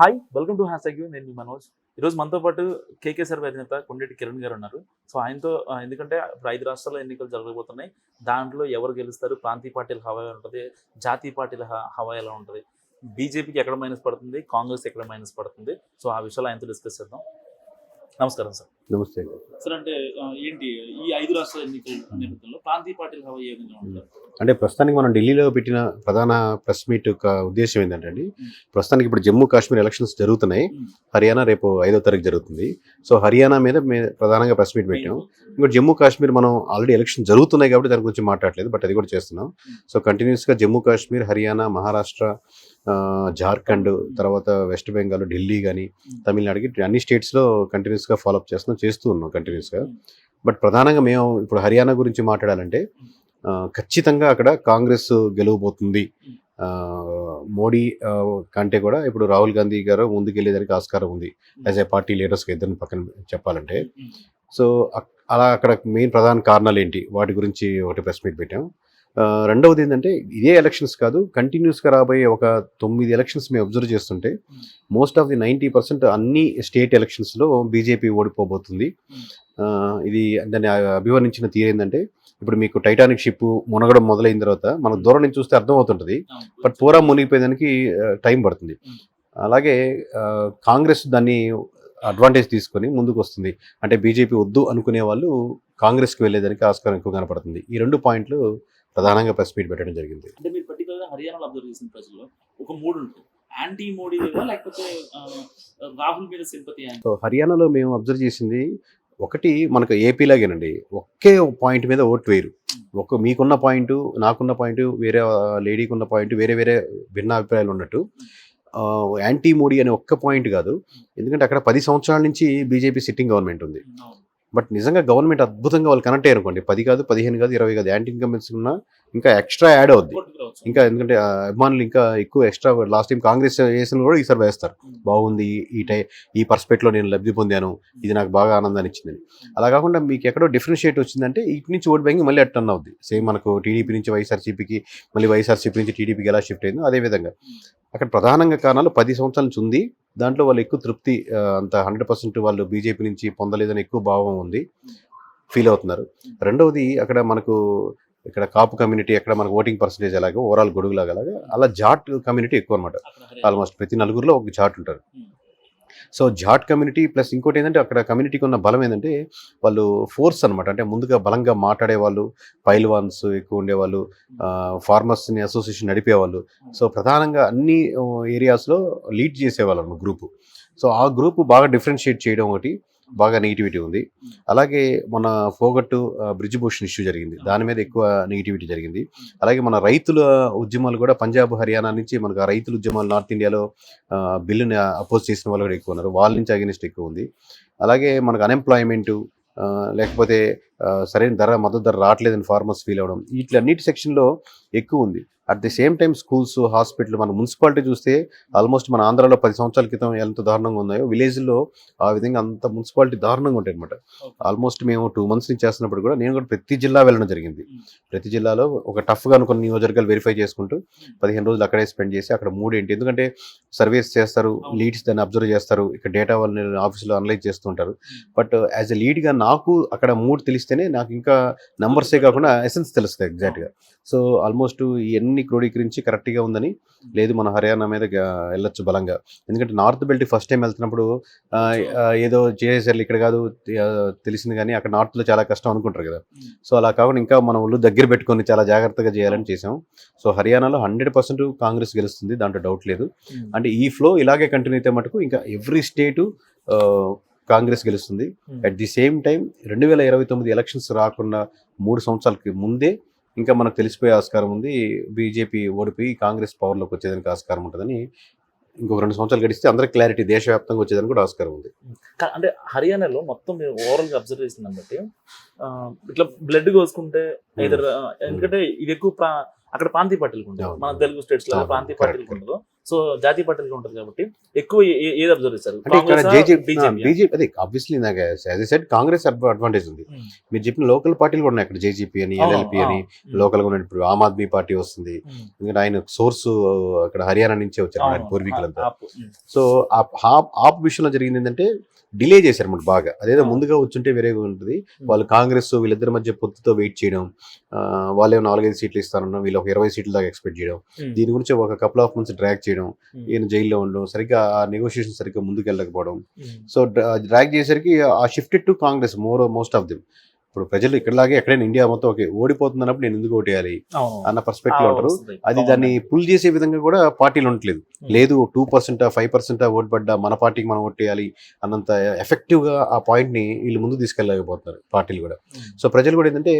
Hi welcome to hash you నేను మీ మనోజ్. ఈరోజు మనతో పాటు కేకేఆర్ అధినేత కొండేటి కిరణ్ గారు ఉన్నారు. సో ఆయనతో ఎందుకంటే ఇప్పుడు ఐదు రాష్ట్రాల్లో ఎన్నికలు జరగబోతున్నాయి. దాంట్లో ఎవరు గెలుస్తారు? ప్రాంతీయ పార్టీల హవా ఉంటుంది? జాతీయ పార్టీల హ- హవా ఎలా ఉంటుంది? బీజేపీకి ఎక్కడ మైనస్ పడుతుంది? కాంగ్రెస్ ఎక్కడ మైనస్ పడుతుంది? సో ఆ విషయాలు ఆయనతో డిస్కస్ చేద్దాం. నమస్కారం సార్. నమస్తే. సార్ అంటే ఏంటి ఈ ఐదు రాష్ట్రాల ఎన్నికల నేపథ్యంలో ప్రాంతీయ పార్టీల హవా ఏ విధంగా ఉంటుంది అంటే ప్రస్తుతానికి మనం ఢిల్లీలో పెట్టిన ప్రధాన ప్రెస్ మీట్ యొక్క ఉద్దేశం ఏంటంటే అండి ప్రస్తుతానికి ఇప్పుడు జమ్మూ కాశ్మీర్ ఎలక్షన్స్ జరుగుతున్నాయి. హర్యానా రేపు ఐదో తారీఖు జరుగుతుంది. సో హర్యానా మీద మే- ప్రధానంగా ప్రెస్ మీట్ పెట్టాం. ఇంకోటి జమ్మూ కాశ్మీర్ మనం ఆల్రెడీ ఎలక్షన్ జరుగుతున్నాయి కాబట్టి దాని గురించి మాట్లాడలేదు బట్ అది కూడా చేస్తున్నాం. సో కంటిన్యూస్గా జమ్మూ కాశ్మీర్ హర్యానా మహారాష్ట్ర జార్ఖండ్ తర్వాత వెస్ట్ బెంగాల్ ఢిల్లీ కానీ తమిళనాడుకి అన్ని స్టేట్స్లో కంటిన్యూస్గా ఫాలోఅప్ చేస్తున్నాం చేస్తూ ఉన్నాం కంటిన్యూస్గా బట్ ప్రధానంగా మేము ఇప్పుడు హర్యానా గురించి మాట్లాడాలంటే ఖచ్చితంగా అక్కడ కాంగ్రెస్ గెలవబోతుంది. మోడీ కంటే కూడా ఇప్పుడు రాహుల్ గాంధీ గారు ముందుకెళ్ళేదానికి ఆస్కారం ఉంది. యాజ్ ఏ పార్టీ లీడర్స్కి ఇద్దరిని పక్కన చెప్పాలంటే. సో అలా అక్కడ మెయిన్ ప్రధాన కారణాలు ఏంటి? వాటి గురించి ఒకటి ప్రెస్ మీట్ పెట్టాం. రెండవది ఏంటంటే ఇదే ఎలక్షన్స్ కాదు కంటిన్యూస్గా రాబోయే ఒక తొమ్మిది ఎలక్షన్స్ మేము అబ్జర్వ్ చేస్తుంటే most of the ninety percent అన్ని స్టేట్ ఎలక్షన్స్లో బీజేపీ ఓడిపోబోతుంది. ఆ, ఇది దాన్ని అభివర్ణించిన తీరు ఏంటంటే ఇప్పుడు మీకు టైటానిక్ షిప్ మునగడం మొదలైన తర్వాత మనకు దూరం నుంచి చూస్తే అర్థం అవుతుంటుంది బట్ పూరా మునిగిపోయేదానికి టైం పడుతుంది. అలాగే ఆ, కాంగ్రెస్ దాన్ని అడ్వాంటేజ్ తీసుకొని ముందుకు వస్తుంది అంటే బీజేపీ వద్దు అనుకునే వాళ్ళు కాంగ్రెస్కి వెళ్ళేదానికి ఆస్కారం ఎక్కువ కనపడుతుంది ఈ రెండు పాయింట్లు ప్రధానంగా ప్రెస్ మీట్ పెట్టడం జరిగింది. అంటే మీరు పర్టికులర్గా హర్యానాలో అబ్జర్వ్ చేసిన ప్రజల్లో ఒక మూడు ఉంటుంది యాంటీ మోడీ లేకపోతే రాహుల్ మీద సింపతి సో హర్యానాలో మేము అబ్జర్వ్ చేసింది ఒకటి మనకు ఏపీలాగేనండి ఒకే పాయింట్ మీద ఓటు వేరు ఒక మీకున్న పాయింట్ నాకున్న పాయింట్ వేరే లేడీకి ఉన్న పాయింట్ వేరే వేరే భిన్న అభిప్రాయాలు ఉన్నట్టు. యాంటీ మోడీ అనే ఒక్క పాయింట్ కాదు. ఎందుకంటే అక్కడ పది సంవత్సరాల నుంచి బీజేపీ సిట్టింగ్ గవర్నమెంట్ ఉంది. బట్ నిజంగా గవర్నమెంట్ అద్భుతంగా వాళ్ళు కనెక్ట్ అయ్యారు అనుకోండి. పది కాదు పదిహేను కాదు ఇరవై కాదు యాంటీ ఇన్కమ్బెన్స్ ఉన్నా ఇంకా ఎక్స్ట్రా యాడ్ అవుద్ది. ఇంకా ఎందుకంటే అభిమానులు ఇంకా ఎక్కువ ఎక్స్ట్రా లాస్ట్ టైం కాంగ్రెస్ చేసిన కూడా ఈసారి వేస్తారు. బాగుంది ఈ టై ఈ పర్స్పెక్ట్లో నేను లబ్ధి పొందాను ఇది నాకు బాగా ఆనందాన్ని ఇచ్చిందని అలా కాకుండా మీకు ఎక్కడో డిఫరెన్షియేట్ వచ్చిందంటే ఇటు నుంచి ఓట్ బ్యాంకింగ్ మళ్ళీ అట్ అవుద్ది. సేమ్ మనకు టీడీపీ నుంచి వైఎస్ఆర్సీపీకి మళ్ళీ వైఎస్ఆర్సీపీ నుంచి టీడీపీకి ఎలా షిఫ్ట్ అయిందో అదే విధంగా. అక్కడ ప్రధానంగా కారణాలు పది సంవత్సరాల నుంచి ఉంది. దాంట్లో వాళ్ళు ఎక్కువ తృప్తి అంత హండ్రెడ్ పర్సెంట్ వాళ్ళు బీజేపీ నుంచి పొందలేదని ఎక్కువ భావం ఉంది ఫీల్ అవుతున్నారు. రెండవది అక్కడ మనకు ఇక్కడ కాపు కమ్యూనిటీ అక్కడ మనకు ఓటింగ్ పర్సంటేజ్ అలాగే ఓవరాల్ గొడుగులాగా అలాగా అలా జాట్ కమ్యూనిటీ ఎక్కువ అనమాట ఆల్మోస్ట్ ప్రతి నలుగురిలో ఒక జాట్ ఉంటారు. సో జాట్ కమ్యూనిటీ ప్లస్ ఇంకోటి ఏంటంటే అక్కడ కమ్యూనిటీకి ఉన్న బలం ఏంటంటే వాళ్ళు ఫోర్స్ అనమాట అంటే ముందుగా బలంగా మాట్లాడే వాళ్ళు పైల్వాన్స్ ఎక్కువ ఉండేవాళ్ళు ఫార్మర్స్ని అసోసియేషన్ నడిపేవాళ్ళు. సో ప్రధానంగా అన్ని ఏరియాస్లో లీడ్ చేసేవాళ్ళు గ్రూపు. సో ఆ గ్రూప్ బాగా డిఫరెన్షియేట్ చేయడం ఒకటి. బాగా నెగిటివిటీ ఉంది. అలాగే మన ఫోగట్టు బ్రిడ్జ్ భూషణ్ ఇష్యూ జరిగింది. దాని మీద ఎక్కువ నెగిటివిటీ జరిగింది. అలాగే మన రైతుల ఉద్యమాలు కూడా పంజాబ్ హర్యానా నుంచి మనకు ఆ రైతుల ఉద్యమాలు నార్త్ ఇండియాలో బిల్లుని అపోజ్ చేసిన వాళ్ళు కూడా ఎక్కువ ఉన్నారు. వాళ్ళ నుంచి అగెనిస్ట్ ఎక్కువ ఉంది. అలాగే మనకు అన్ఎంప్లాయ్మెంట్ లేకపోతే సరైన ధర మద్దతు ధర రావట్లేదని ఫార్మర్స్ ఫీల్ అవ్వడం వీటిలన్నిటి సెక్షన్లో ఎక్కువ ఉంది. At the same time schools hospital మన మున్సిపాలిటీ చూస్తే ఆల్మోస్ట్ మన ఆంధ్రాలో పది సంవత్సరాల క్రితం ఎంత దారుణంగా ఉన్నాయో విలేజ్లో ఆ విధంగా అంత మున్సిపాలిటీ దారుణంగా ఉంటాయి అనమాట ఆల్మోస్ట్ మేము టూ మంత్స్ నుంచి చేస్తున్నప్పుడు కూడా నేను కూడా ప్రతి జిల్లా వెళ్ళడం జరిగింది. ప్రతి జిల్లాలో ఒక టఫ్గా అనుకున్న నియోజకవర్గాలు వెరిఫై చేసుకుంటూ పదిహేను రోజులు అక్కడే స్పెండ్ చేసి అక్కడ మూడు ఏంటి? ఎందుకంటే సర్వేస్ చేస్తారు లీడ్స్ దాన్ని అబ్జర్వ్ చేస్తారు ఇక్కడ డేటా వాళ్ళని ఆఫీస్లో అనలైజ్ చేస్తుంటారు బట్ యాజ్ ఎ లీడ్గా నాకు అక్కడ మూడు తెలిస్తేనే నాకు ఇంకా నంబర్సే కాకుండా ఎసెన్స్ తెలుస్తుంది ఎగ్జాక్ట్గా సో ఆల్మోస్ట్ ఇవన్నీ క్రోడీకరించి కరెక్ట్గా ఉందని లేదు మన హర్యానా మీద వెళ్ళొచ్చు బలంగా. ఎందుకంటే నార్త్ బెల్ట్ ఫస్ట్ టైం వెళ్తున్నప్పుడు ఏదో చేసేసారు ఇక్కడ కాదు తెలిసింది కానీ అక్కడ నార్త్లో చాలా కష్టం అనుకుంటారు కదా. సో అలా కాకుండా ఇంకా మనం ఒళ్ళు దగ్గర పెట్టుకొని చాలా జాగ్రత్తగా చేయాలని చేసాం సో హర్యానాలో హండ్రెడ్ పర్సెంట్ కాంగ్రెస్ గెలుస్తుంది దాంట్లో డౌట్ లేదు. అంటే ఈ ఫ్లో ఇలాగే కంటిన్యూ అయితే మటుకు ఇంకా ఎవ్రీ స్టేటు కాంగ్రెస్ గెలుస్తుంది. అట్ ది సేమ్ టైం రెండు వేల ఇరవై తొమ్మిది ఎలక్షన్స్ రాకుండా మూడు సంవత్సరాలకి ముందే ఇంకా మనకు తెలిసిపోయే ఆస్కారం ఉంది. బీజేపీ ఓడిపోయి కాంగ్రెస్ పవర్లోకి వచ్చేదానికి ఆస్కారం ఉంటుందని ఇంకొక రెండు సంవత్సరాలు గడిస్తే అందరికి క్లారిటీ దేశవ్యాప్తంగా వచ్చేదానికి కూడా ఆస్కారం ఉంది. అంటే హర్యానాలో మొత్తం మీరు ఓవరాల్గా అబ్జర్వ్ చేసిన బట్టి ఇట్లా బ్లడ్ కోసుకుంటే Hmm. ఇద్దరు ఎందుకంటే ఇది ఎక్కువ అక్కడ ప్రాంతీయ పార్టీలకు అవును. మన తెలుగు స్టేట్స్లో అవును, ప్రాంతీయ పార్టీలకు ఉండదు. సో జాతీయ పార్టీలుగా ఉంటుంది కాబట్టి ఎక్కువ ఏది అబ్జర్వ్ చేస్తారు? కాంగ్రెసా? అడ్వాంటేజ్ ఉంది. ఉమ్, మీరు చెప్పిన లోకల్ పార్టీలు కూడా ఉన్నాయి. అక్కడ జేజేపీ అని ఎల్ఎల్పి అని. లోకల్గా ఇప్పుడు ఆమ్ ఆద్మీ పార్టీ వస్తుంది. ఉమ్, ఎందుకంటే ఆయన సోర్స్ అక్కడ హర్యానా నుంచే వచ్చారు ఆయన పూర్వీకులంతా. సో ఆప్ విషయంలో జరిగింది ఏంటంటే డిలే చేశారు అన్నమాట బాగా. అదేదో. ముందుగా వచ్చుంటే వేరేగా ఉంటుంది. వాళ్ళు కాంగ్రెస్ వీళ్ళిద్దరి మధ్య పొత్తుతో వెయిట్ చేయడం ఆ, వాళ్ళేమో నాలుగైదు సీట్లు ఇస్తారన్న వీళ్ళు ఒక ఇరవై సీట్ల దాకా ఎక్స్పెక్ట్ చేయడం దీని గురించి ఒక కపుల్ ఆఫ్ మంత్స్ డ్రాగ్ చేయడం ఈయన జైల్లో ఉండడం సరిగ్గా ఆ నెగోషియేషన్ సరిగ్గా ముందుకు వెళ్ళకపోవడం సో డ్రాగ్ చేసరికి ఆ shifted to Congress more most of them ఇప్పుడు ప్రజలు ఇక్కడలాగే ఎక్కడైనా ఇండియా మొత్తం ఓకే ఓడిపోతుంది అన్నప్పుడు నేను ఎందుకు ఓటేయాలి. అన్న పర్స్పెక్టివ్ ఉంటారు. అది. దాన్ని పుల్ చేసే విధంగా కూడా పార్టీలు ఉండట్లేదు. లేదు two percent five percent vote పడ్డా మన పార్టీకి మనం ఓటేయాలి అన్నంత ఎఫెక్టివ్గా ఆ పాయింట్ని వీళ్ళు ముందు తీసుకెళ్ళలేకపోతున్నారు పార్టీలు కూడా సో ప్రజలు కూడా ఏంటంటే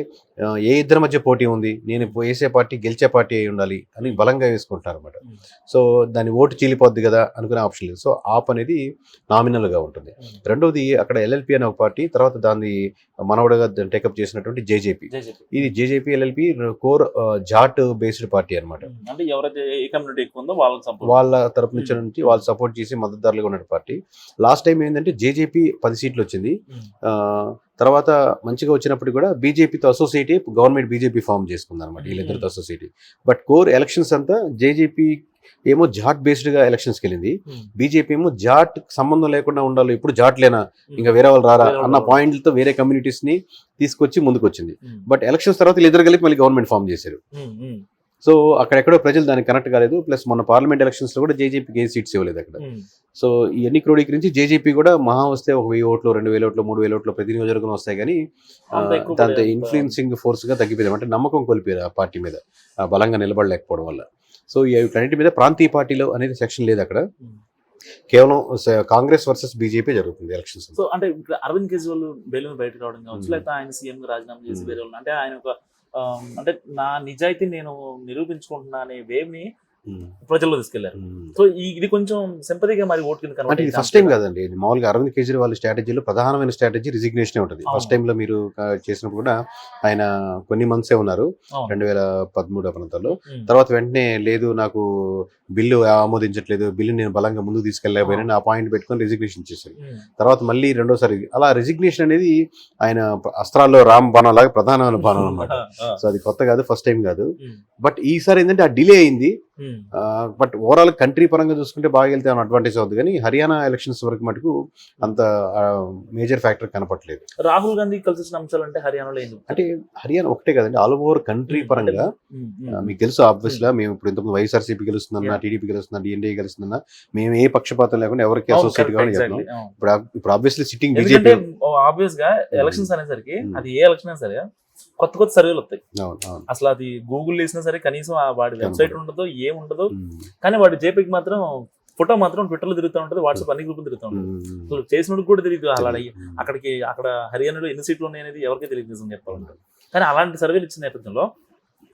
ఏ ఇద్దరి మధ్య పోటీ ఉంది నేను వేసే పార్టీ గెలిచే పార్టీ అయి ఉండాలి అని బలంగా వేసుకుంటారు అనమాట సో దాని ఓటు చీలిపోద్ది కదా అనుకునే ఆప్షన్ లేదు సో ఆప్ అనేది నామినల్గా ఉంటుంది. రెండోది అక్కడ ఎల్ఎల్పి అనే ఒక పార్టీ తర్వాత దాన్ని మనవడగా టేకప్ చేసినటువంటి జేజేపీ. ఇది JJP LLP core Jat based party అన్నమాట. ఉమ్, అంటే ఎవరైతే ఏ కమ్యూనిటీ ఎక్కువ ఉందో సంపూర్ణ వాళ్ళ తరపు నుంచి నుంచి వాళ్ళు సపోర్ట్ చేసి మద్దతుదారులుగా ఉన్న పార్టీ. లాస్ట్ టైం ఏంటంటే జేజేపీ పది సీట్లు వచ్చింది. తర్వాత మంచిగా వచ్చినప్పుడు కూడా బీజేపీతో అసోసియేట్ గవర్నమెంట్ బీజేపీ ఫామ్ చేసుకుంది అనమాట వీళ్ళిద్దరితో అసోసియేట్ బట్ కోర్ ఎలక్షన్స్ అంతా జేజేపీ ఏమో జాట్ బేస్డ్గా ఎలక్షన్స్కి వెళ్ళింది బీజేపీ ఏమో జాట్ సంబంధం లేకుండా ఉండాలి. ఇప్పుడు జాట్ లేనా? ఉమ్, ఇంకా వేరే వాళ్ళు రారా? అన్న. పాయింట్లతో వేరే కమ్యూనిటీస్ని తీసుకొచ్చి ముందుకు వచ్చింది ఉమ్, బట్ ఎలక్షన్స్ తర్వాత వీళ్ళిద్దరు కలిపి మళ్ళీ గవర్నమెంట్ ఫామ్ చేశారు. సో అక్కడెక్కడో ప్రజలు దానికి కనెక్ట్ కాలేదు. ప్లస్ మన పార్లమెంట్ ఎలక్షన్స్లో కూడా జేజేపీకి ఏ సీట్స్ ఇవ్వలేదు అక్కడ. సో ఇవన్నీ క్రోడీకరించి జేజేపీ కూడా మహా వస్తే ఒక వెయ్యి ఓట్లు రెండు వేల ఓట్లు మూడు వేల ఓట్లు ప్రతి నియోజకవర్గం వస్తాయి కానీ దాంతో ఇన్ఫ్లుయెన్సింగ్ ఫోర్స్గా తగ్గిపోయింది. అంటే నమ్మకం కోల్పోయారు ఆ పార్టీ మీద. బలంగా నిలబడలేకపోవడం వల్ల. సో వీటన్నిటి మీద ప్రాంతీయ పార్టీలో అనేది సెక్షన్ లేదు అక్కడ. కేవలం కాంగ్రెస్ వర్సెస్ బీజేపీ జరుగుతుంది ఎలక్షన్స్ సో అంటే అరవింద్ కేజ్రీవాల్ బెయిల్ మీద బయటకు రావడం కావచ్చు. లేకపోతే ఆయన సీఎం రాజీనామా చేసి. వేరే వాళ్ళు అంటే ఆయన ఒక అంటే నా నిజాయితీ నేను నిరూపించుకుంటున్నా అనే వేవ్ని ప్రజల్లో తీసుకెళ్ళారు. సో ఇది కొంచెం సింపతిగా మరి ఓటు కింద అంటే ఇది ఫస్ట్ టైం కాదండి. మామూలుగా అరవింద్ కేజ్రీవాల్ స్ట్రాటజీలో ప్రధానమైన స్ట్రాటజీ రిజిగ్నేషన్ ఉంటుంది. ఫస్ట్ టైంలో మీరు చేసినప్పుడు కూడా ఆయన కొన్ని మంత్సే ఉన్నారు. రెండు వేల పదమూడు ప్రాంతాల్లో. తర్వాత వెంటనే లేదు నాకు బిల్లు ఆమోదించట్లేదు. బిల్లు నేను బలంగా ముందుకు తీసుకెళ్ళలేకపోయినా ఆ పాయింట్ పెట్టుకొని రిజిగ్నేషన్ చేశారు. ఉమ్. తర్వాత మళ్ళీ రెండోసారి అలా రిజిగ్నేషన్ అనేది ఆయన అస్త్రాల్లో రామ్ బాణం లాగా ప్రధానమైన బాణం అనమాట సో అది కొత్త కాదు ఫస్ట్ టైం కాదు. బట్ ఈసారి ఏంటంటే ఆ డిలే అయింది. బట్ ఓవరాల్ కంట్రీ పరంగా చూసుకుంటే బాగా వెళ్తే అడ్వాంటేజ్ అవుతుంది కానీ హర్యానా ఎలక్షన్స్ వరకు మటుకు అంత మేజర్ ఫ్యాక్టర్ కనపట్లేదు రాహుల్ గాంధీ కలిసి వచ్చిన అంశాలు అంటే హర్యానాలో? అంటే హర్యానా ఒకటే కదండి ఆల్ ఓవర్ కంట్రీ. పరంగా. మీకు తెలుసు ఆబ్వియస్గా మేము ఇప్పుడు ఇంతకుముందు వైఎస్ఆర్సీపీ గెలుస్తుందన్నా. టీడీపీ గెలుస్తుందా డిఎన్డీ గెలుస్తుందన్నా మేము ఏ పక్షపాతం లేకుండా ఎవరికి అసోసియేట్ కావాలని. చెప్తున్నాం అవును. ఇప్పుడు ఇప్పుడు ఆబ్వియస్లీ సిట్టింగ్ బీజేపీ ఆబ్వియస్గా ఎలక్షన్స్ అనేసరికి. అది ఏ ఎలక్షన్ సరే కొత్త కొత్త సర్వేలు వస్తాయి. అసలు అది గూగుల్ వేసినా సరే కనీసం ఆ వాడి వెబ్సైట్ ఉండదు ఏం ఉండదు కానీ వాడి జేపీకి మాత్రం ఫోటో మాత్రం ట్విట్టర్లో తిరుగుతూ ఉంటది వాట్సాప్ అన్ని గ్రూపులు తిరుగుతూ ఉంటుంది. అసలు కూడా తెలియదు అలా అక్కడికి అక్కడ హర్యానాలో ఎన్ని సీట్లు ఉన్నాయి అనేది ఎవరికి తెలియదు నిజం చెప్పాలంటే. కానీ అలాంటి సర్వేలు ఇచ్చిన నేపథ్యంలో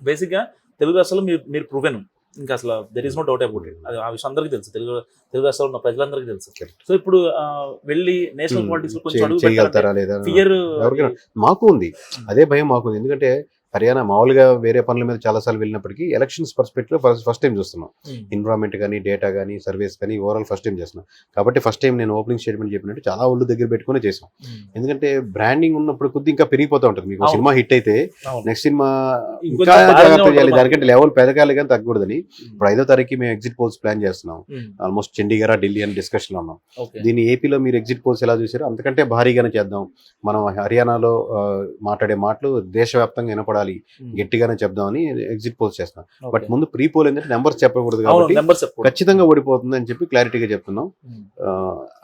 బేసిక్గా తెలుగు రాష్ట్రాల్లో మీరు మీరు ప్రూవెన్ ఇంకా అసలు there is no doubt about it అది ఆ విషయం అందరికీ తెలుసు. తెలుగు తెలుగు రాష్ట్రాల్లో ఉన్న ప్రజలందరికీ తెలుసు. సో ఇప్పుడు వెళ్ళి నేషనల్ ఉమ్, పాలిటిక్స్ కొంచెం ఫియర్ మాకు ఉంది. అదే భయం మాకు ఉంది. ఎందుకంటే హర్యానా మామూలుగా వేరే పనుల మీద చాలా సార్లు వెళ్ళినప్పటికీ ఎలక్షన్స్ పర్స్పెక్టివ్ ఫస్ట్ టైం చూస్తున్నాం. ఎన్విరాన్మెంట్ కానీ డేటా కానీ సర్వేస్ కానీ ఓవరాల్ ఫస్ట్ టైం చేస్తున్నాం. కాబట్టి ఫస్ట్ టైం నేను ఓపెనింగ్ స్టేట్మెంట్ చెప్పినట్టు చాలా ఒళ్ళు దగ్గర పెట్టుకుని చేసాం ఎందుకంటే బ్రాండింగ్ ఉన్నప్పుడు కొద్ది ఇంకా పెరిగిపోతూ ఉంటుంది. మీకు. సినిమా హిట్ అయితే. నెక్స్ట్ సినిమా ఇంకా జాగ్రత్త చేయాలి. దానికంటే లెవెల్ పెరగాలి కానీ తగ్గకూడదని. ఇప్పుడు ఐదో తారీఖు మేము ఎగ్జిట్ పోల్స్ ప్లాన్ చేస్తున్నాం. ఆల్మోస్ట్ చండీగఢ ఢిల్లీ అని డిస్కషన్ ఉన్నాం. దీన్ని ఏపీలో మీరు ఎగ్జిట్ పోల్స్ ఎలా చూసారో అంతకంటే భారీగానే చేద్దాం. మనం హర్యానాలో మాట్లాడే మాటలు దేశవ్యాప్తంగా వినపడాలి. గట్టిగానే చెప్దామని ఎగ్జిట్ పోల్స్ చేస్తున్నాం. బట్ ముందు ప్రీ పోల్ ఏంటంటే నెంబర్స్ చెప్పకూడదు కాబట్టి ఖచ్చితంగా ఓడిపోతుంది అని చెప్పి క్లారిటీగా చెప్తున్నాం.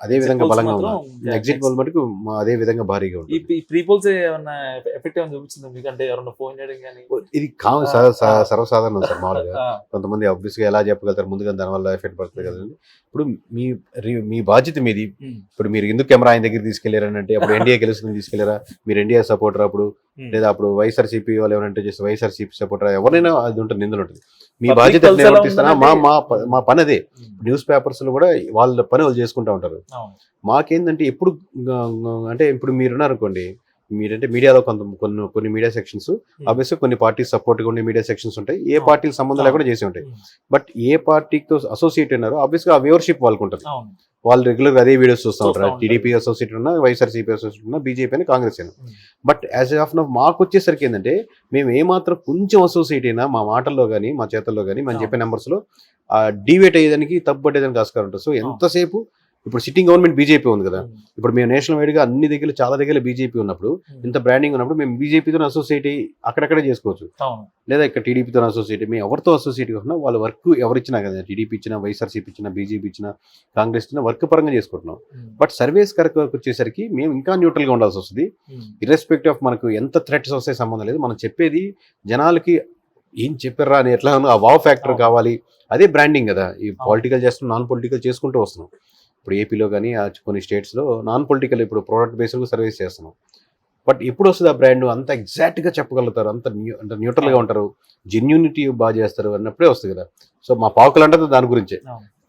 అదే విధంగా బలంగా ఉన్నాం. ఎగ్జిట్ పోల్ మటుకు అదే విధంగా భారీగా ఉంటుంది. ఈ ప్రీ పోల్స్ ఏమన్నా ఎఫెక్ట్ ఏమైనా చూపించింది మీకంటే? ఎవరన్నా ఫోన్ చేయడం కానీ? ఇది కా- ఆ, స- స- ఆ. సర్వసాధారణం సార్ మామూలుగా. కొంతమంది ఆబ్వియస్గా ఎలా చెప్పగలుగుతారు ముందుగా దానివల్ల ఎఫెక్ట్ పడుతుంది కదండి. ఇప్పుడు మీ మీ బాధ్యత మీది. ఇప్పుడు మీరు ఎందుకు కెమెరా ఆయన దగ్గర తీసుకెళ్ళారని అంటే అప్పుడు ఎన్డీఏ గెలుస్తుంది తీసుకెళ్ళారా? మీరు ఎన్డీఏ సపోర్టర్ అప్పుడు. లేదా అప్పుడు వైఎస్ఆర్సీపీ వాళ్ళు ఏమంటే చేస్తే వైఎస్ఆర్సీపీ సపోర్టర్ ఎవరైనా అది ఉంటుంది నిందలు ఉంటుంది. మీ బాధ్యత నిర్వర్తిస్తానా మా ఉందంటే- మా పని అదే. ఉమ్, న్యూస్ పేపర్స్లో కూడా వాళ్ళ పని వాళ్ళు చేసుకుంటా ఉంటారు. మాకేందంటే ఎప్పుడు అంటే ఇప్పుడు మీరున్నారు అనుకోండి మీరంటే మీడియాలో కొంత కొన్ని కొన్ని మీడియా సెక్షన్స్ ఆబ్వియస్గా కొన్ని పార్టీస్ సపోర్ట్గా ఉండే మీడియా సెక్షన్స్ ఉంటాయి. ఏ. పార్టీకి సంబంధం లేకుండా చేసి ఉంటాయి. బట్ ఏ పార్టీతో అసోసియేట్ అయినారో ఆబ్వియస్గా ఆ వ్యూవర్షిప్ వాళ్ళకు ఉంటుంది అవును. వాళ్ళు రెగ్యులర్ అదే వీడియోస్ చూస్తూ ఉంటారు. టీడీపీ అసోసియేట్ ఉన్నా వైఎస్ఆర్సీపీ అసోసియేట్ ఉన్నా బీజేపీ అయినా కాంగ్రెస్ అయినా. బట్ యాజ్ ఆఫ్ నవ్ మాకు వచ్చేసరికి ఏంటంటే మేము ఏమాత్రం కొంచెం అసోసియేట్ అయినా మా మాటల్లో కానీ మా చేతల్లో కానీ మనం. చెప్పే నెంబర్స్లో డివేట్ అయ్యేదానికి తప్పు పట్టేదానికి ఆస్కారం ఉంటుంది సో ఎంతసేపు ఇప్పుడు సిట్టింగ్ గవర్నమెంట్ బీజేపీ ఉంది కదా ఉమ్. ఇప్పుడు మేము నేషనల్ వైడ్గా అన్ని దగ్గర చాలా దగ్గర బీజేపీ ఉన్నప్పుడు ఉమ్. ఇంత బ్రాండింగ్ ఉన్నప్పుడు మేము బీజేపీతో అసోసియేట్ అక్కడక్కడే చేసుకోవచ్చు లేదా ఇక్కడ టీడీపీతో అసోసియేట్ మేము ఎవరితో అసోసియేట్ కాకుండా వాళ్ళ వర్క్ ఎవరు ఇచ్చినా కదా టీడీపీ ఇచ్చినా వైఎస్ఆర్సీపీ ఇచ్చినా బీజేపీ ఇచ్చినా కాంగ్రెస్ ఇచ్చినా వర్క్ పరంగా చేసుకుంటున్నాం. బట్ సర్వేస్ కరెక్ట్ వచ్చేసరికి మేము ఇంకా న్యూట్రల్గా ఉండాల్సి వస్తుంది. ఇర్రెస్పెక్ట్ ఆఫ్ మనకు ఎంత థ్రెట్స్ వస్తే సంబంధం లేదు మనం చెప్పేది జనాలకి ఏం చెప్పారా అని ఎట్లా ఆ వావ్ ఫ్యాక్టర్. కావాలి అదే బ్రాండింగ్ కదా ఈ పొలిటికల్ చేస్తున్నాం నాన్ పొలిటికల్ చేసుకుంటూ వస్తున్నాం ఇప్పుడు ఏపీలో కానీ ఆ కొన్ని స్టేట్స్లో నాన్ పొలిటికల్ ఇప్పుడు ప్రోడక్ట్ బేస్డ్ సర్వీస్ చేస్తున్నాం. బట్ ఎప్పుడు వస్తుంది ఆ బ్రాండ్ అంత ఎగ్జాక్ట్గా చెప్పగలుగుతారు. అంత న్యూ అంటే న్యూట్రల్గా. ఉంటారు. జెన్యూనిటీ బాగా చేస్తారు అన్నప్పుడే వస్తుంది కదా. సో మా పావుకలు అంటే దాని గురించే.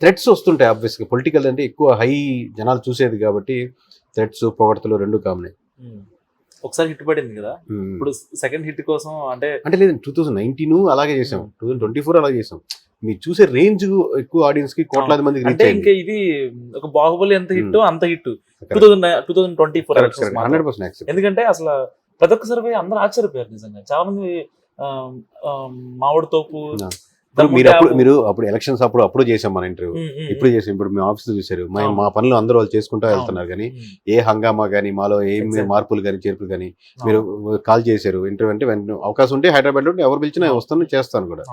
థ్రెట్స్ వస్తుంటాయి ఆబ్వియస్గా పొలిటికల్ అంటే ఎక్కువ హై జనాలు చూసేది కాబట్టి థ్రెట్స్ పొగడతలు రెండు కామనే. ఒకసారి హిట్ పడింది కదా. ఇప్పుడు సెకండ్ హిట్ కోసం అంటే అంటే లేదు టూ థౌసండ్ నైన్టీన్ అలాగే చేసాం. టూ థౌసండ్ ట్వంటీ ఫోర్ అలాగే చేసాం. మీరు చూసే రేంజ్ ఎక్కువ ఆడియన్స్కి కోట్లాది మందికి రీచ్ అంటే ఇంకా ఇది ఒక బాహుబలి ఎంత హిట్ ఉమ్. అంత hit two thousand two thousand twenty four hundred percent ఎందుకంటే అసలు ప్రతి ఒక్క సర్వే అందరూ ఆశ్చర్యపోయారు నిజంగా. చాలా మంది మామిడి తోపు. దమ్ము మీరు అప్పుడు. మీరు అప్పుడు ఎలక్షన్స్ అప్పుడు అప్పుడు చేసాం మన ఇంటర్వ్యూ ఇప్పుడు చేసాం ఇప్పుడు మీ ఆఫీస్ చూసారు మా పనులు అందరూ వాళ్ళు చేసుకుంటూ వెళ్తున్నారు కానీ ఏ హంగామా కానీ మాలో ఏం. మార్పులు కానీ చేర్పులు కానీ మీరు కాల్ చేశారు. ఇంటర్వ్యూ అంటే వెంటనే అవకాశం ఉంటే హైదరాబాద్లో ఎవరు పిలిచినా. వస్తాను చేస్తాను కూడా.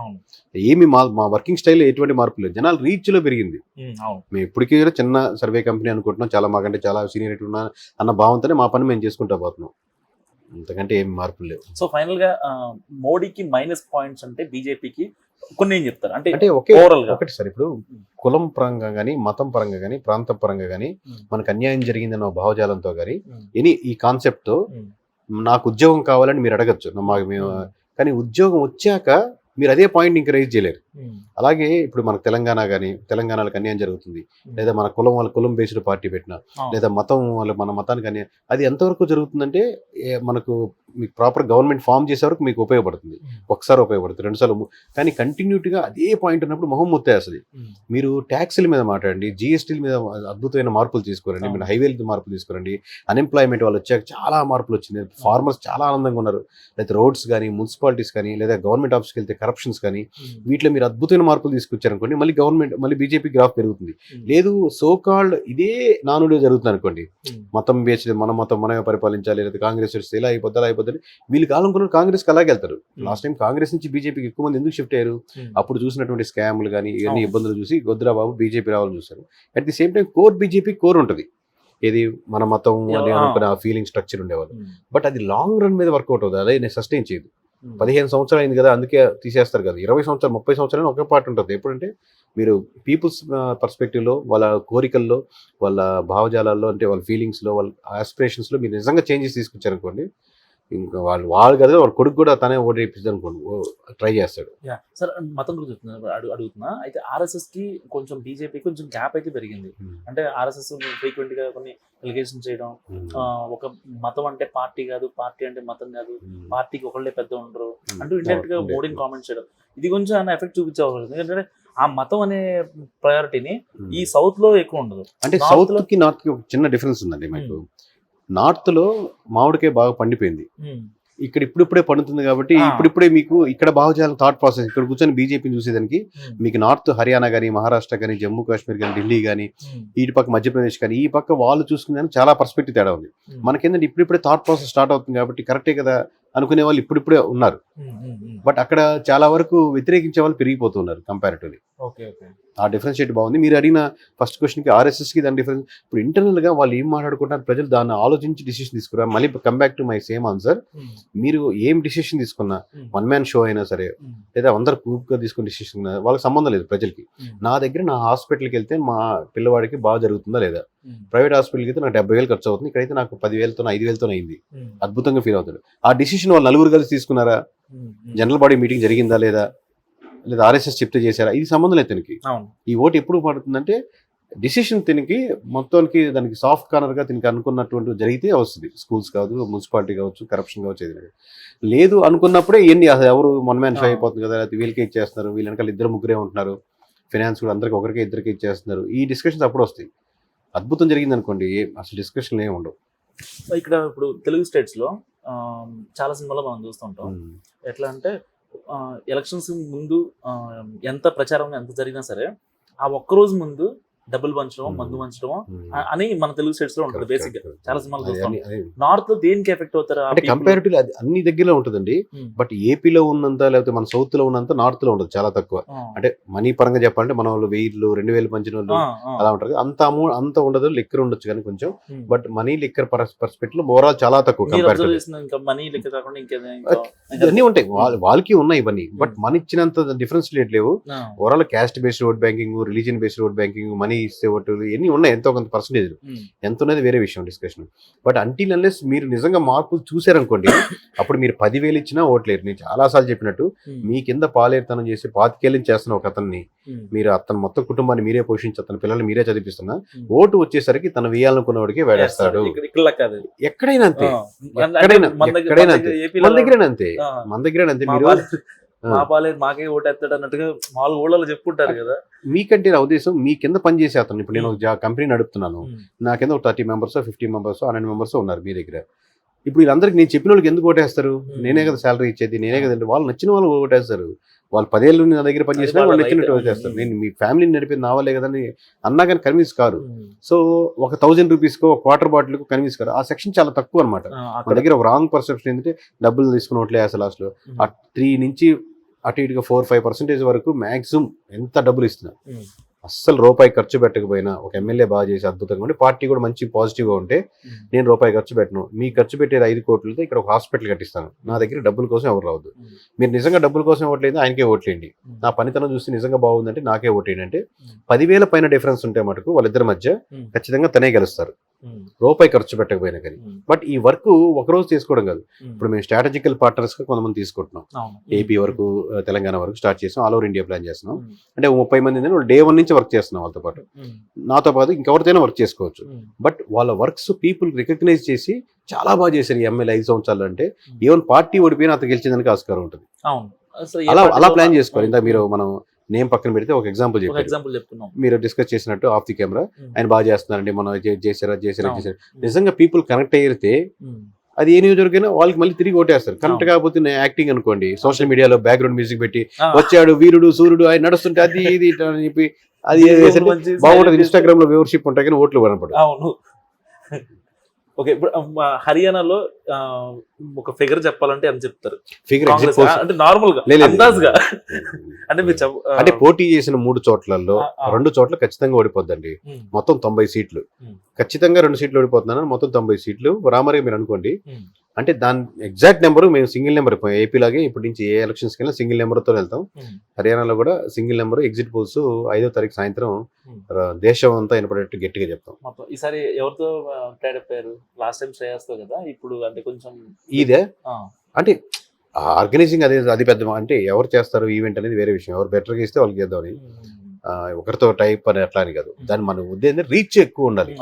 ఏమి మా మా వర్కింగ్ స్టైల్ ఎటువంటి మార్పు లేదు జనాలు రీచ్లో పెరిగింది. మేము ఇప్పటికీ కూడా చిన్న సర్వే కంపెనీ అనుకుంటున్నాం. చాలా మాకంటే చాలా సీనియరిటీ ఉన్నా అన్న భావంతోనే మా పని మేము చేసుకుంటా పోతున్నాం. అంతకంటే ఏం మార్పులు లేవు. సో ఫైనల్గా మోడీకి మైనస్ పాయింట్స్ అంటే బీజేపీకి కొన్ని ఏం చెప్తారు? అంటే అంటే ఒకే ఓవరాల్గా ఒకటి సార్ ఇప్పుడు కులం పరంగా కానీ మతం పరంగా కానీ ప్రాంతం పరంగా కానీ మనకు అన్యాయం జరిగిందన్న భావజాలంతో కానీ ఎనీ ఈ కాన్సెప్ట్ నాకు ఉద్యోగం కావాలని మీరు అడగచ్చు. మాకు మేము కానీ ఉద్యోగం వచ్చాక మీరు అదే పాయింట్ ఇంకా రైజ్ చేయలేరు. అలాగే ఇప్పుడు మనకు తెలంగాణ కానీ తెలంగాణలో అన్యాయం జరుగుతుంది? ఉమ్, లేదా మన కులం వాళ్ళ కులం బేస్డ్ పార్టీ పెట్టినా అవును, లేదా మతం వాళ్ళ మన మతానికి అన్యాయం అది ఎంతవరకు జరుగుతుందంటే మనకు మీకు ప్రాపర్ గవర్నమెంట్ ఫామ్ చేసే వరకు మీకు ఉపయోగపడుతుంది. ఉమ్, ఒకసారి ఉపయోగపడుతుంది రెండుసార్లు కానీ కంటిన్యూటీగా అదే పాయింట్ ఉన్నప్పుడు మొహం ఉమ్, మీరు ట్యాక్స్ల మీద మాట్లాడండి జిఎస్టీల మీద అద్భుతమైన మార్పులు తీసుకురండి మీరు అవును. హైవేల మార్పులు తీసుకురండి అన్ఎంప్లాయ్మెంట్ వాళ్ళు వచ్చాక చాలా మార్పులు వచ్చింది ఫార్మర్స్ చాలా ఆనందంగా ఉన్నారు. లేదా రోడ్స్ కానీ మున్సిపాలిటీస్ కానీ లేదా గవర్నమెంట్ ఆఫీస్కి వెళ్తే కరప్షన్స్ కానీ వీటిలో మీరు అద్భుతమైన మార్పులు తీసుకొచ్చారనుకోండి మళ్ళీ గవర్నమెంట్ మళ్ళీ బీజేపీ గ్రాఫ్ పెరుగుతుంది. ఉమ్, లేదు సో కాల్డ్ ఇదే నానుడే జరుగుతుంది అనుకోండి ఉమ్, మతం బేస్డ్ మన మతం మనమే పరిపాలించాలి లేదా కాంగ్రెస్ వస్తే ఇలా అయిపోద్ది అలా అయిపోద్ది వీళ్ళు కావాలనుకున్న కాంగ్రెస్కి అలాగే వెళ్తారు. లాస్ట్ టైం కాంగ్రెస్ నుంచి బీజేపీకి ఎక్కువ మంది ఎందుకు షిఫ్ట్ అయ్యారు? అప్పుడు చూసినటువంటి స్కామ్లు కానీ ఇవన్నీ. ఇబ్బందులు చూసి వద్దురా బాబు బీజేపీ రావాలని చూస్తారు at the same time core BJP core ఉంటుంది. ఏది మన మతం అని. అనుకున్న ఫీలింగ్ స్ట్రక్చర్ ఉండేవాళ్ళు. బట్ అది లాంగ్ రన్ మీద వర్కౌట్ అవుతుంది. అదే నేను సస్టైన్ చేయదు. పదిహేను సంవత్సరాలు అయింది కదా అందుకే తీసేస్తారు కదా. ఇరవై సంవత్సరాలు ముప్పై సంవత్సరాలు ఒకే పాటు ఉంటుంది. ఎప్పుడంటే మీరు పీపుల్స్ పర్స్పెక్టివ్లో వాళ్ళ కోరికల్లో వాళ్ళ భావజాలాల్లో అంటే వాళ్ళ ఫీలింగ్స్లో వాళ్ళ ఆస్పిరేషన్స్లో మీరు నిజంగా చేంజెస్ తీసుకొచ్చారనుకోండి ఇంకా వాళ్ళు వాళ్ళు కదా వాళ్ళ కొడుకు కూడా తనే ఓటు వేపిస్తుంది అనుకోండి. ట్రై చేస్తాడు. సార్ మతం గురించి అడుగుతున్నా. అయితే ఆర్ఎస్ఎస్కి కొంచెం బీజేపీ కొంచెం గ్యాప్ అయితే పెరిగింది. అంటే ఆర్ఎస్ఎస్ ఫ్రీక్వెంట్గా కొన్ని ఎలిగేషన్ చేయడం ఆ, ఒక మతం అంటే పార్టీ కాదు పార్టీ అంటే మతం కాదు పార్టీకి ఒకళ్ళే పెద్ద ఉండరు అంటూ ఇండైరెక్ట్గా మోడీని కామెంట్ చేయడం. ఇది కొంచెం ఆయన ఎఫెక్ట్ చూపించే ఉంది. ఎందుకంటే ఆ మతం అనే ప్రయారిటీని ఈ సౌత్లో ఎక్కువ ఉండదు. అంటే సౌత్ లో- కి నార్త్కి ఒక చిన్న డిఫరెన్స్ ఉందండి మీకు. నార్త్లో మామిడికాయ బాగా పండిపోయింది. ఇక్కడ ఇప్పుడిప్పుడే పండుతుంది కాబట్టి. ఇప్పుడిప్పుడే మీకు ఇక్కడ భావజాలం థాట్ ప్రాసెస్ ఇక్కడ కూర్చొని బీజేపీని చూసేదానికి మీకు నార్త్ హర్యానా కానీ మహారాష్ట్ర కానీ జమ్మూ కాశ్మీర్ కానీ ఢిల్లీ కానీ ఈ పక్క మధ్యప్రదేశ్ కానీ ఈ పక్క వాళ్ళు చూసుకునే చాలా పర్స్పెక్టివ్ తేడా ఉంది. మనకేంటంటే ఇప్పుడిప్పుడే థాట్ ప్రాసెస్ స్టార్ట్ అవుతుంది కాబట్టి కరెక్టే కదా. అనుకునే వాళ్ళు ఇప్పుడిప్పుడే ఉన్నారు. బట్ అక్కడ చాలా వరకు వ్యతిరేకించే వాళ్ళు పెరిగిపోతున్నారు కంపారిటివ్లీ ఆ డిఫరెన్షియేట్ బాగుంది. మీరు అడిగిన ఫస్ట్ క్వశ్చన్కి ఆర్ఎస్ఎస్కి దాని డిఫరెన్స్ ఇప్పుడు internal గా వాళ్ళు ఏం మాట్లాడుకుంటారు ప్రజలు దాన్ని ఆలోచించి డిసిషన్ తీసుకురా మళ్ళీ come back to my same answer మీరు ఏం డిసిషన్ తీసుకున్నా వన్ మ్యాన్ షో అయినా సరే లేదా అందరు గ్రూప్గా తీసుకున్న డిసిషన్ వాళ్ళకి సంబంధం లేదు ప్రజలకి. నా దగ్గర నా హాస్పిటల్కి వెళ్తే మా పిల్లవాడికి బాగా జరుగుతుందా లేదా? ప్రైవేట్ హాస్పిటల్కి అయితే నాకు డెబ్బై వేలు ఖర్చు అవుతుంది ఇక్కడైతే నాకు పదివేలతో ఐదు వేలతో అయింది. ఉమ్, అద్భుతంగా ఫీల్ అవుతాడు. ఆ డిసిషన్ వాళ్ళు నలుగురు కలిసి తీసుకున్నారా? ఉమ్. జనరల్ బాడీ మీటింగ్ జరిగిందా లేదా? లేదా ఆర్ఎస్ఎస్ చెప్తే చేశారా? ఇది సంబంధం లేదు తనకి. ఈ ఓటు ఎప్పుడు పడుతుందంటే డిసిషన్ తినికి మొత్తానికి దానికి సాఫ్ట్ కార్నర్గా తినికి అనుకున్నటువంటి జరిగితే వస్తుంది. స్కూల్స్ కాదు మున్సిపాలిటీ కావచ్చు కరప్షన్ కావచ్చు ఏది లేదు. అనుకున్నప్పుడే ఎన్ని అసలు ఎవరు మన మ్యాన్. అయిపోతుంది కదా లేకపోతే వీళ్ళకే ఇచ్చేస్తున్నారు వీళ్ళ వెనకాల ఇద్దరు ముగ్గురే ఉంటున్నారు. ఫినాన్స్ కూడా అందరికి ఒకరికి ఇద్దరికి ఇచ్చేస్తున్నారు. ఈ డిస్కషన్స్ అప్పుడు వస్తాయి. అద్భుతం జరిగింది అనుకోండి అసలు డిస్కషన్ ఏమి ఉండవు ఇక్కడ ఇప్పుడు తెలుగు స్టేట్స్లో ఆ, చాలా సినిమాలో మనం చూస్తుంటాం. ఎట్లా అంటే ఎలక్షన్స్ ముందు ఎంత ప్రచారం ఎంత జరిగినా సరే ఆ ఒక్క రోజు ముందు డబ్బులు పంచడం. మందు పంచడం. అని మన తెలుగు స్టేట్స్లో ఉంటుంది బేసిక్గా చాలా. సినిమాలు చూస్తాం. నార్త్లో దేనికి ఎఫెక్ట్ అవుతారు? కంపారిటివ్లీ అది అన్ని దగ్గరలో ఉంటుందండి. బట్ ఏపీలో ఉన్నంత లేకపోతే మన సౌత్లో ఉన్నంత నార్త్లో ఉండదు చాలా తక్కువ అంటే మనీ పరంగా చెప్పాలంటే మన వాళ్ళు వెయ్యిలు రెండు వేలు పంచిన వాళ్ళు. అలా ఉంటారు అంత అమౌ అంత ఉండదు లిక్కర్ ఉండొచ్చు కానీ కొంచెం. బట్ మనీ లిక్కర్ పర్స్పెక్టివ్లో ఓవరాల్ చాలా తక్కువ ఇవన్నీ ఉంటాయి వాళ్ళ- వాళ్ళకి ఉన్నాయి ఇవన్నీ బట్ మన ఇచ్చినంత డిఫరెన్స్ రేట్ లేవు overall caste based vote banking religion based vote banking money ఇస్తే ఓటు ఇవన్నీ ఉన్నాయి ఎంతో కొంత పర్సంటేజ్ ఎంత ఉన్నది వేరే విషయం డిస్కషన్ బట్ అంటీల్ అన్లెస్ మీరు నిజంగా మార్పులు చూసారనుకోండి అప్పుడు మీరు పదివేలు ఇచ్చినా ఓట్లేరు. నేను చాలాసార్లు చెప్పినట్టు మీ కింద పాలేరుతనం చేసి పాతికేళ్ళని చేస్తున్న ఒక అతన్ని మీరు అతను మొత్తం కుటుంబాన్ని మీరే పోషించి అతని పిల్లల్ని మీరే చదివిస్తున్నా. ఓటు వచ్చేసరికి తన వేయాలనుకున్న వాడికి వేడేస్తాడు. ఎక్కడైనా అంతే. అంటే ఎక్కడైనా మన ఎక్కడైనా మన అంతే. మన దగ్గర అంతే. మన దగ్గర అంతే. మీరు. మా పాలేదు మాకే ఓటేస్తాడు అన్నట్టుగా మామూలు ఊళ్ళలో చెప్పుకుంటారు కదా. మీకంటే నా ఉద్దేశం మీ కింద పని చేసే అతను. ఇప్పుడు నేను ఒక కంపెనీ నడుపుతున్నాను. నా కింద ఒక thirty members fifty members hundred members ఉన్నారు మీ దగ్గర. ఇప్పుడు వీళ్ళందరికీ నేను చెప్పిన వాళ్ళకి ఎందుకు ఓటేస్తారు. నేనే కదా శాలరీ ఇచ్చేది నేనే కదా వాళ్ళు నచ్చిన వాళ్ళు ఓటేస్తారు. వాళ్ళు పదేళ్ళు నా దగ్గర పని చేసినా వాళ్ళ నచ్చినట్టు. ఓటేస్తారు. నేను మీ ఫ్యామిలీని నడిపేది నా వాళ్ళే కదని అన్నా కానీ కన్విన్స్ కారు. సో ఒక థౌజండ్ రూపీస్కో ఒక వాటర్ బాటిల్కో కన్విన్స్ కారు. ఆ సెక్షన్ చాలా తక్కువ అనమాట మన దగ్గర ఒక రాంగ్ పర్సెప్షన్ ఏంటంటే డబ్బులు తీసుకుని ఓట్లే అసలు ఉమ్, ఆ త్రీ నుంచి అటు ఇటుగా ఫోర్ ఫైవ్ పర్సెంటేజ్ వరకు మాక్సిమం ఎంత డబ్బులు ఇస్తున్నారు. Hmm. అస్సలు రూపాయి ఖర్చు పెట్టకపోయినా ఒక ఎమ్మెల్యే బాగా చేసి అద్భుతంగా ఉండి పార్టీ కూడా మంచి పాజిటివ్గా ఉంటే నేను రూపాయి ఖర్చు పెట్టను. మీ ఖర్చు పెట్టేది ఐదు కోట్లతో ఇక్కడ ఒక హాస్పిటల్ కట్టిస్తాను. నా దగ్గర డబ్బుల కోసం ఎవరు రావద్దు. మీరు నిజంగా డబ్బుల కోసం ఓట్లేదు ఆయనకే ఓట్లేండి నా పనితనం చూసి నిజంగా బాగుందంటే నాకే ఓటేయండి అంటే పదివేల పైన డిఫరెన్స్ ఉంటే మటుకు వాళ్ళిద్దరి మధ్య ఖచ్చితంగా తనే గెలుస్తారు. రూపాయి ఖర్చు పెట్టకపోయినా కానీ. బట్ ఈ వర్క్ ఒకరోజు చేసుకోవడం కాదు. ఇప్పుడు మేము స్ట్రాటజికల్ పార్ట్నర్స్గా కొంతమంది తీసుకుంటున్నాం. ఏపీ వరకు తెలంగాణ వరకు స్టార్ట్ చేసాం. ఆల్ ఓవర్ ఇండియా ప్లాన్ చేస్తున్నాం. అంటే ముప్పై మంది డే వన్ నుంచి వర్క్ చేస్తున్నాం వాళ్ళతో పాటు. నాతో పాటు ఇంకెవరితోనే వర్క్ చేసుకోవచ్చు. బట్ వాళ్ళ వర్క్స్ పీపుల్ రికగ్నైజ్ చేసి చాలా బాగా చేశారు ఈ ఎమ్మెల్యే ఐదు సంవత్సరాలు అంటే. ఈవెన్ పార్టీ ఓడిపోయినా అతను గెలిచేదానికి ఆస్కారం ఉంటుంది. అలా అలా ప్లాన్ చేసుకోవాలి ఇంత మీరు మనం నేమ్ పక్కన పెడితే ఒక ఎగ్జాంపుల్ ఎగ్జాంపుల్ చెప్తున్నాం. మీరు డిస్కస్ చేసినట్టు ఆఫ్ ది కెమెరా ఆయన బాగా చేస్తున్నారండి మనం చే- చేశారా చేశారా అవును. చేశారు. నిజంగా పీపుల్ కనెక్ట్ అయ్యితే అది ఏ నియోజకవర్గైనా వాళ్ళకి మళ్ళీ తిరిగి ఓటేస్తారు. కనెక్ట్ అవును. కాకపోతే యాక్టింగ్ అనుకోండి సోషల్ మీడియాలో బ్యాక్గ్రౌండ్ మ్యూజిక్ పెట్టి వచ్చాడు వీరుడు సూర్యుడు ఆయన నడుస్తుంటే అది ఇది అని చెప్పి అది బాగుంటుంది. ఇన్స్టాగ్రామ్లో వ్యూవర్షిప్ ఉంటాయి కానీ ఓట్లు కనపడదు అవును. ఓకే ఇప్పుడు హర్యానాలో ఒక ఫిగర్ చెప్పాలంటే అని చెప్తారు? ఫిగర్ అంటే నార్మల్గా. అందాజుగా. అంటే మీరు అంటే పోటీ చేసిన మూడు చోట్లలో. రెండు చోట్ల ఖచ్చితంగా ఓడిపోద్దండి. మొత్తం తొంభై సీట్లు. ఖచ్చితంగా రెండు సీట్లు ఓడిపోతున్నాను. మొత్తం తొంభై సీట్లు. రామరే మీరు అనుకోండి. అంటే దాని ఎగ్జాక్ట్ నెంబర్ మేము సింగిల్ నెంబర్ ఏపీ లాగే ఇప్పటి నుంచి ఏ ఎలక్షన్స్కి వెళ్ళినా సింగిల్ నెంబర్తో వెళ్తాం. హర్యానాలో కూడా సింగిల్ నెంబర్ ఎగ్జిట్ పోల్స్ ఐదో తారీఖు సాయంత్రం దేశం అంతా వినపడేట్టు గట్టిగా చెప్తాం. ఈసారి ఎవరితో ట్రైడ్ అయిపోయారు లాస్ట్ టైం శ్రేయస్తో కదా? ఇప్పుడు అంటే కొంచెం ఇదే? అంటే ఆర్గనైజింగ్ అదే అది పెద్ద అంటే ఎవరు చేస్తారు ఈవెంట్ అనేది వేరే విషయం. ఎవరు బెటర్గా ఇస్తే వాళ్ళకి చేద్దామని ఒకరితో టైప్ అని అట్లా అని కాదు దాని మన ఉద్దేశం రీచ్ ఎక్కువ ఉండాలి.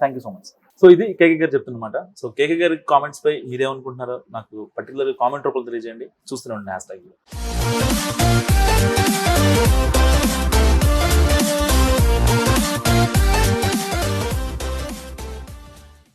Thank you so much so ఇది కేకే గారు చెప్తున్నమాట. సో కేకే గారి కామెంట్స్ పై మీరేమనుకుంటున్నారో నాకు పర్టికులర్ కామెంట్ రూపంలో తెలియజేయండి. చూస్తూనే ఉండండి హ్యాష్ ట్యాగ్